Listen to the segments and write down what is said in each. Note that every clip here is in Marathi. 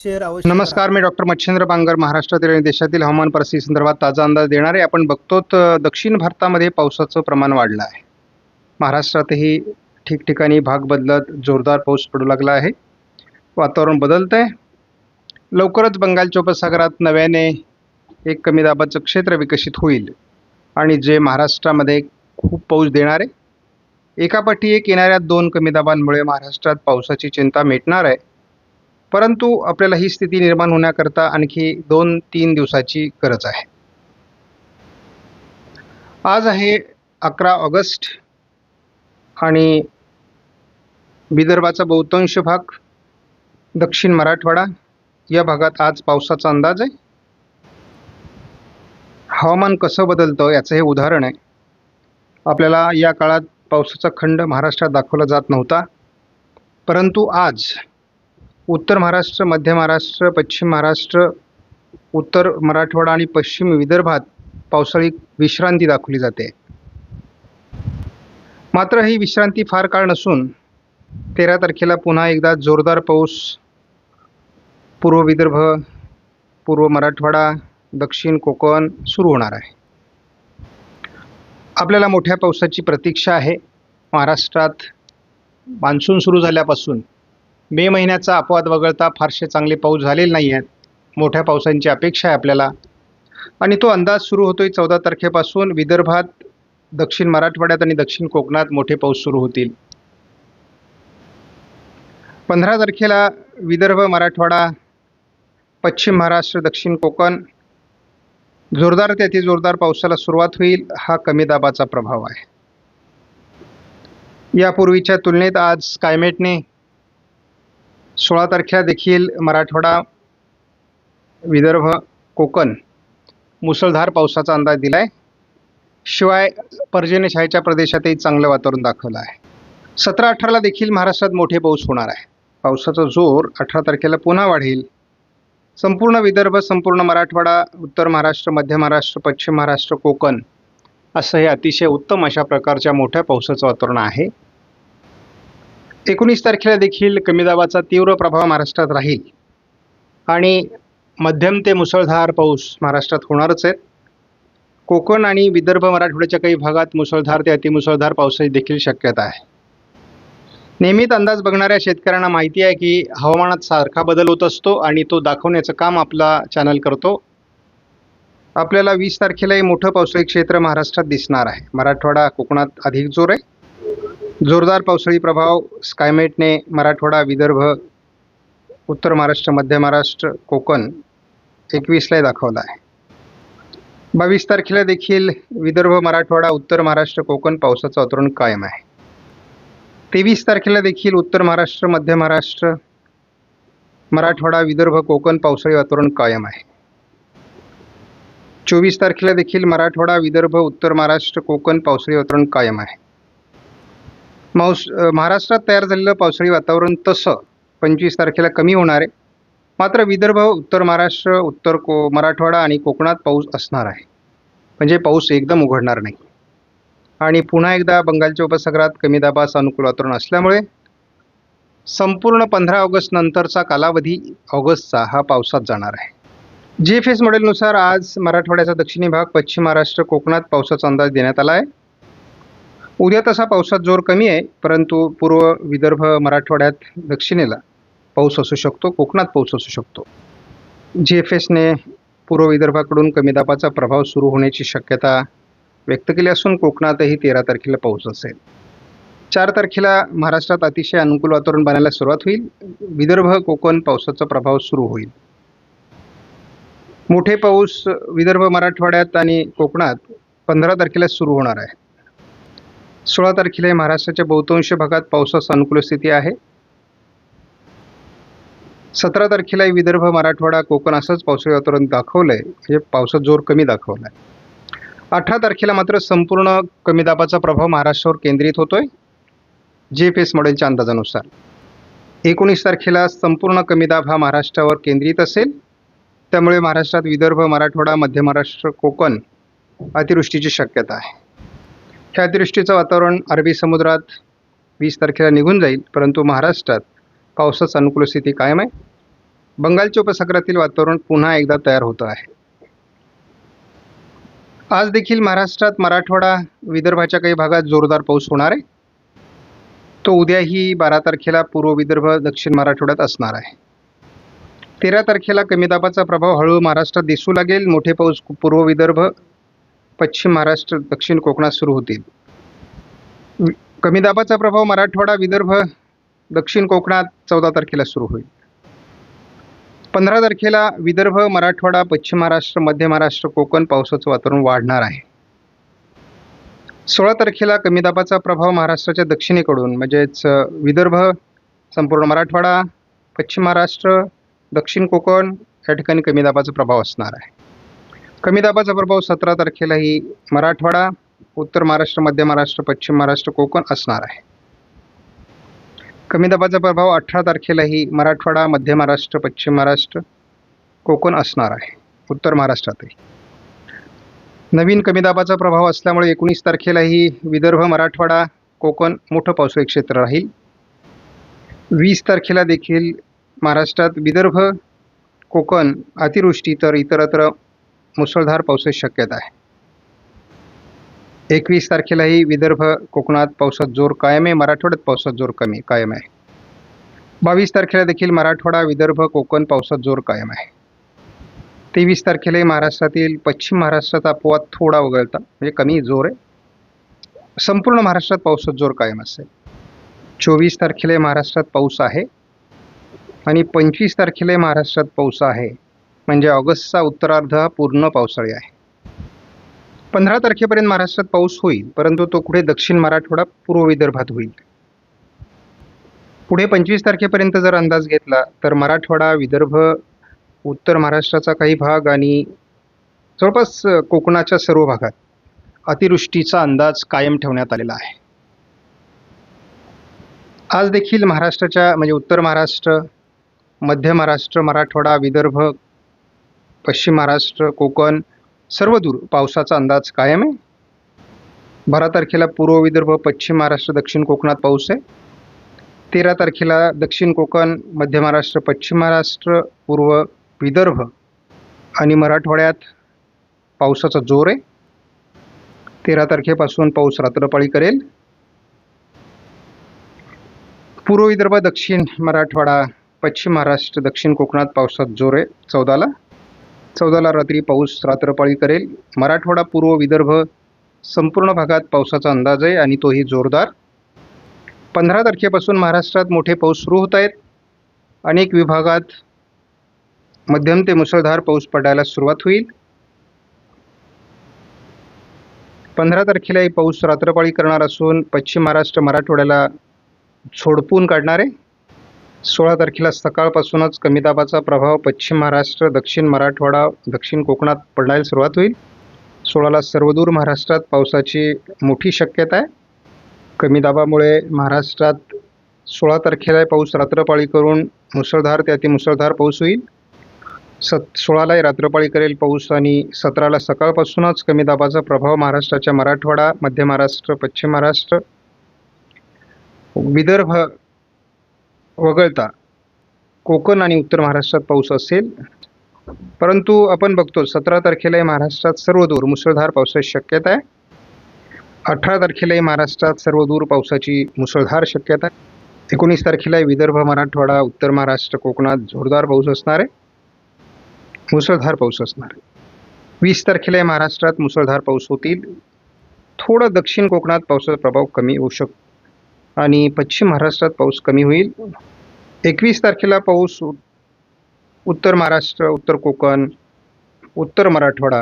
शेअर नमस्कार मी डॉक्टर मच्छिंद्र बांगर महाराष्ट्रातील आणि देशातील हवामान परिस्थिती संदर्भात ताजा अंदाज देणार. आहे आपण बघतो तर दक्षिण भारतामध्ये पावसाचं प्रमाण वाढलं आहे. महाराष्ट्रातही ठिकठिकाणी भाग बदलत जोरदार पाऊस पडू लागला आहे. वातावरण बदलतं आहे लवकरच बंगालच्या उपसागरात नव्याने एक कमी दाबाचं क्षेत्र विकसित होईल आणि जे महाराष्ट्रामध्ये खूप पाऊस देणार. आहे एकापाठी एक येणाऱ्या दोन कमी दाबांमुळे महाराष्ट्रात पावसाची चिंता मिटणार आहे. परंतु आपल्याला ही स्थिती निर्माण होण्याकरता आणखी दोन तीन दिवसाची गरज आहे. आज आहे अकरा ऑगस्ट आणि विदर्भाचा बहुतांश भाग दक्षिण मराठवाडा या भागात आज पावसाचा अंदाज आहे. हवामान कसं बदलतं याचं हे उदाहरण आहे. आपल्याला या काळात पावसाचा खंड महाराष्ट्रात दाखवला जात नव्हता. परंतु आज उत्तर महाराष्ट्र मध्य महाराष्ट्र पश्चिम महाराष्ट्र उत्तर मराठवाडा आणि पश्चिम विदर्भात पावसाळी विश्रांती दाखवली जाते. मात्र ही विश्रांती फार काळ नसून तेरा तारखेला पुन्हा एकदा जोरदार पाऊस पूर्व विदर्भ पूर्व मराठवाडा दक्षिण कोकण सुरू होणार आहे. आपल्याला मोठ्या पावसाची प्रतीक्षा आहे. महाराष्ट्रात मान्सून सुरू झाल्यापासून मे महिन्याचा अपवाद वगळता फारसे चांगले पाऊस झालेले नाही आहेत मोठ्या पावसांची अपेक्षा आहे आपल्याला. आणि तो अंदाज सुरू होतोय चौदा तारखेपासून. विदर्भात दक्षिण मराठवाड्यात आणि दक्षिण कोकणात मोठे पाऊस सुरू होतील. पंधरा तारखेला विदर्भ मराठवाडा पश्चिम महाराष्ट्र दक्षिण कोकण. जोरदार ते जोरदार पावसाला सुरुवात होईल हा कमी दाबाचा प्रभाव आहे. यापूर्वीच्या तुलनेत आज स्कायमेटने सोळा तारखेला देखील मराठवाडा विदर्भ कोकण मुसळधार पावसाचा अंदाज दिला आहे शिवाय पर्जन्यशाहीच्या प्रदेशातही चांगलं वातावरण दाखवलं आहे. सतरा अठराला देखील महाराष्ट्रात मोठे पाऊस होणार आहे. पावसाचा जोर अठरा तारखेला पुन्हा वाढेल. संपूर्ण विदर्भ संपूर्ण मराठवाडा उत्तर महाराष्ट्र मध्य महाराष्ट्र पश्चिम महाराष्ट्र कोकण असं हे अतिशय उत्तम अशा प्रकारच्या मोठ्या पावसाचं वातावरण आहे. एकोणीस तारखेला देखील कमी दाबाचा तीव्र प्रभाव महाराष्ट्रात राहील. आणि मध्यम ते मुसळधार पाऊस महाराष्ट्रात होणारच आहे कोकण आणि विदर्भ मराठवाड्याच्या काही भागात मुसळधार ते अतिमुसळधार पावसाची देखील शक्यता आहे. नियमित अंदाज बघणाऱ्या शेतकऱ्यांना माहिती आहे की हवामानात सारखा बदल होत असतो आणि तो दाखवण्याचं काम आपला चॅनल करतो. आपल्याला वीस तारखेलाही मोठं पावसाळी क्षेत्र महाराष्ट्रात दिसणार आहे. मराठवाडा कोकणात अधिक जोर आहे. जोरदार पावसाळी प्रभाव स्कायमेटने मराठवाडा विदर्भ उत्तर महाराष्ट्र मध्य महाराष्ट्र कोकण एकवीसला दाखवला आहे. बावीस तारखेला देखील विदर्भ मराठवाडा उत्तर महाराष्ट्र कोकण पावसाचं वातावरण कायम आहे. तेवीस तारखेला देखील उत्तर महाराष्ट्र मध्य महाराष्ट्र मराठवाडा विदर्भ कोकण पावसाळी वातावरण कायम आहे. चोवीस तारखेला देखील मराठवाडा विदर्भ उत्तर महाराष्ट्र कोकण पावसाळी वातावरण कायम आहे. माऊस महाराष्ट्रात तयार झालेलं पावसाळी वातावरण तसं पंचवीस तारखेला कमी होणार आहे. मात्र विदर्भ उत्तर महाराष्ट्र उत्तर को मराठवाडा आणि कोकणात पाऊस असणार आहे. म्हणजे पाऊस एकदम उघडणार नाही. आणि पुन्हा एकदा बंगालच्या उपसागरात कमी दाबास अनुकूल वातावरण असल्यामुळे संपूर्ण पंधरा ऑगस्ट नंतरचा कालावधी ऑगस्टचा हा पावसात जाणार आहे. जी एफ एस मॉडेलनुसार आज मराठवाड्याचा दक्षिणी भाग पश्चिम महाराष्ट्र कोकणात पावसाचा अंदाज देण्यात आला आहे. उद्या तसा पावसात जोर कमी आहे परंतु पूर्व विदर्भ मराठवाड्यात दक्षिणेला पाऊस असू शकतो कोकणात पाऊस असू शकतो. जी एफ एसने पूर्व विदर्भाकडून कमी दाबाचा प्रभाव सुरू होण्याची शक्यता व्यक्त केली असून कोकणातही तेरा तारखेला पाऊस असेल. चार तारखेला महाराष्ट्रात अतिशय अनुकूल वातावरण बनायला सुरुवात होईल. विदर्भ कोकण पावसाचा प्रभाव सुरू होईल. मोठे पाऊस विदर्भ मराठवाड्यात आणि कोकणात पंधरा तारखेला सुरू होणार आहे. सोळा तारखेला महाराष्ट्राच्या बहुतांश भागात पावसास अनुकूल स्थिती आहे. सतरा तारखेला विदर्भ मराठवाडा कोकण असंच पावसाळी वातावरण दाखवलं आहे म्हणजे पावसाचा जोर कमी दाखवला आहे अठरा तारखेला मात्र संपूर्ण कमी दाबाचा प्रभाव महाराष्ट्रावर केंद्रित होतोय. जे एफ एस मॉडेलच्या अंदाजानुसार. एकोणीस तारखेला संपूर्ण कमी दाब हा महाराष्ट्रावर केंद्रित असेल. त्यामुळे महाराष्ट्रात विदर्भ मराठवाडा मध्य महाराष्ट्र कोकण अतिवृष्टीची शक्यता आहे. ह्या दृष्टीचं वातावरण अरबी समुद्रात वीस तारखेला निघून जाईल परंतु महाराष्ट्रात पावसाचं अनुकूल स्थिती कायम आहे. बंगालच्या उपसागरातील वातावरण पुन्हा एकदा तयार होतं आहे. आज देखील महाराष्ट्रात मराठवाडा विदर्भाच्या काही भागात जोरदार पाऊस होणार आहे. तो उद्याही बारा तारखेला पूर्व विदर्भ दक्षिण मराठवाड्यात असणार आहे. तेरा तारखेला कमी दाबाचा प्रभाव हळूहळू महाराष्ट्रात दिसू लागेल. मोठे पाऊस पूर्व विदर्भ पश्चिम महाराष्ट्र दक्षिण कोकणात सुरू होतील. कमी दाबाचा प्रभाव मराठवाडा विदर्भ दक्षिण कोकणात चौदा तारखेला सुरू होईल. पंधरा तारखेला विदर्भ मराठवाडा पश्चिम महाराष्ट्र मध्य महाराष्ट्र कोकण पावसाचं वातावरण वाढणार आहे. सोळा तारखेला कमी दाबाचा प्रभाव महाराष्ट्राच्या दक्षिणेकडून म्हणजेच विदर्भ संपूर्ण मराठवाडा पश्चिम महाराष्ट्र दक्षिण कोकण या ठिकाणी कमी दाबाचा प्रभाव असणार आहे. कमी दाबाचा प्रभाव सतरा तारखेलाही मराठवाडा उत्तर महाराष्ट्र मध्य महाराष्ट्र पश्चिम महाराष्ट्र कोकण असणार आहे. कमी दाबाचा प्रभाव अठरा तारखेलाही मराठवाडा मध्य महाराष्ट्र पश्चिम महाराष्ट्र कोकण असणार आहे. उत्तर महाराष्ट्रातही. नवीन कमी दाबाचा प्रभाव असल्यामुळे एकोणीस तारखेलाही विदर्भ मराठवाडा कोकण मोठं पावसाळी क्षेत्र राहील. वीस तारखेला देखील महाराष्ट्रात विदर्भ कोकण अतिवृष्टी तर इतरत्र मुसळधार पावसाची शक्यता आहे. एकवीस तारखेलाही विदर्भ कोकणात पावसात जोर कायम आहे. मराठवाड्यात पावसात जोर कमी कायम आहे. बावीस तारखेला देखील मराठवाडा विदर्भ कोकण पावसात जोर कायम आहे. तेवीस तारखेलाही महाराष्ट्रातील पश्चिम महाराष्ट्राचा अपवाद थोडा वगळता म्हणजे कमी जोर आहे. संपूर्ण महाराष्ट्रात पावसात जोर कायम असेल. चोवीस तारखेला महाराष्ट्रात पाऊस आहे. आणि पंचवीस तारखेला महाराष्ट्रात पाऊस आहे. म्हणजे ऑगस्टचा उत्तरार्ध हा पूर्ण पावसाळी आहे. पंधरा तारखेपर्यंत महाराष्ट्रात पाऊस होईल परंतु तो कुठे दक्षिण मराठवाडा पूर्व विदर्भात होईल. पुढे पंचवीस तारखेपर्यंत जर अंदाज घेतला तर मराठवाडा विदर्भ उत्तर महाराष्ट्राचा काही भाग आणि जवळपास कोकणाच्या सर्व भागात अतिवृष्टीचा अंदाज कायम ठेवण्यात आलेला आहे. आज देखील महाराष्ट्राच्या म्हणजे उत्तर महाराष्ट्र मध्य महाराष्ट्र मराठवाडा विदर्भ पश्चिम महाराष्ट्र कोकण सर्व दूर पावसाचा अंदाज कायम आहे. बारा तारखेला पूर्व विदर्भ पश्चिम महाराष्ट्र दक्षिण कोकणात पाऊस आहे. तेरा तारखेला दक्षिण कोकण मध्य महाराष्ट्र पश्चिम महाराष्ट्र पूर्व विदर्भ आणि मराठवाड्यात पावसाचा जोर आहे. तेरा तारखेपासून पाऊस रात्रपाळी करेल. पूर्व विदर्भ दक्षिण मराठवाडा पश्चिम महाराष्ट्र दक्षिण कोकणात पावसात जोर आहे. चौदाला चौदाला रात्री पाऊस रात्रपाळी करेल. मराठवाडा पूर्व विदर्भ संपूर्ण भागात पावसाचा अंदाज आहे आणि तोही जोरदार. पंधरा तारखेपासून महाराष्ट्रात मोठे पाऊस सुरू होत आहेत. अनेक विभागात मध्यम ते मुसळधार पाऊस पडायला सुरुवात होईल. पंधरा तारखेलाही पाऊस रात्रपाळी करणार असून पश्चिम महाराष्ट्र मराठवाड्याला झोडपून काढणार आहे. सोळा तारखेला सकाळपासूनच कमी दाबाचा प्रभाव पश्चिम महाराष्ट्र दक्षिण मराठवाडा दक्षिण कोकणात पडायला सुरुवात होईल. सोळाला सर्वदूर महाराष्ट्रात पावसाची मोठी शक्यता आहे. कमी दाबामुळे महाराष्ट्रात सोळा तारखेला पाऊस रात्रपाळी करून मुसळधार ते मुसळधार पाऊस होईल. सत सोळालाही रात्रपाळी करेल पाऊस आणि सतराला सकाळपासूनच कमी दाबाचा प्रभाव महाराष्ट्राच्या मराठवाडा मध्य महाराष्ट्र पश्चिम महाराष्ट्र. विदर्भ वगळता. कोकण आणि उत्तर महाराष्ट्रात पाऊस असेल. परंतु आपण बघतो सतरा तारखेलाही महाराष्ट्रात सर्वदूर मुसळधार पावसाची शक्यता आहे. अठरा तारखेलाही महाराष्ट्रात सर्वदूर पावसाची मुसळधार शक्यता आहे. एकोणीस तारखेलाही विदर्भ मराठवाडा उत्तर महाराष्ट्र कोकणात जोरदार पाऊस असणार आहे. मुसळधार पाऊस असणार आहे. वीस तारखेलाही महाराष्ट्रात मुसळधार पाऊस होतील. थोडं दक्षिण कोकणात पावसाचा प्रभाव कमी होऊ शकतो. आणि पश्चिम महाराष्ट्रात पाऊस कमी होईल. एकवीस तारखेला पाऊस उत्तर महाराष्ट्र उत्तर कोकण उत्तर मराठवाडा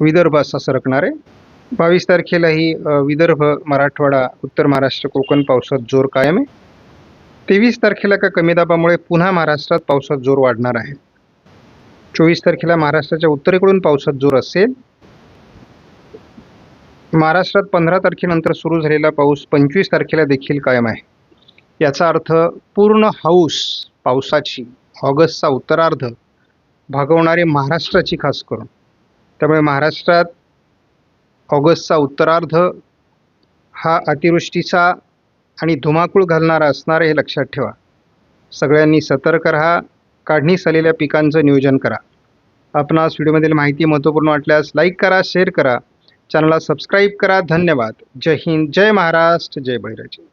विदर्भ असा सरकणार. आहे बावीस तारखेलाही विदर्भ मराठवाडा उत्तर महाराष्ट्र कोकण पावसात जोर कायम आहे. तेवीस तारखेला का कमी दाबामुळे पुन्हा महाराष्ट्रात पावसात जोर वाढणार आहे. चोवीस तारखेला महाराष्ट्राच्या उत्तरेकडून पावसात जोर असेल. महाराष्ट्रात पंधरा तारखेनंतर सुरू झालेला पाऊस पंचवीस तारखेला देखील कायम आहे. याचा अर्थ पूर्ण हाऊस पावसाची ऑगस्टचा उत्तरार्ध भागवणारे महाराष्ट्राची खास करून. त्यामुळे महाराष्ट्रात ऑगस्टचा उत्तरार्ध हा अतिवृष्टीचा आणि धुमाकूळ घालणारा असणार हे लक्षात ठेवा. सगळ्यांनी सतर्क राहा काढणीस आलेल्या पिकांचं नियोजन करा. आपणास व्हिडिओमधील माहिती महत्त्वपूर्ण वाटल्यास लाईक करा शेअर करा. चॅनलला सबस्क्राईब करा. धन्यवाद. जय हिंद. जय महाराष्ट्र. जय बळीराजा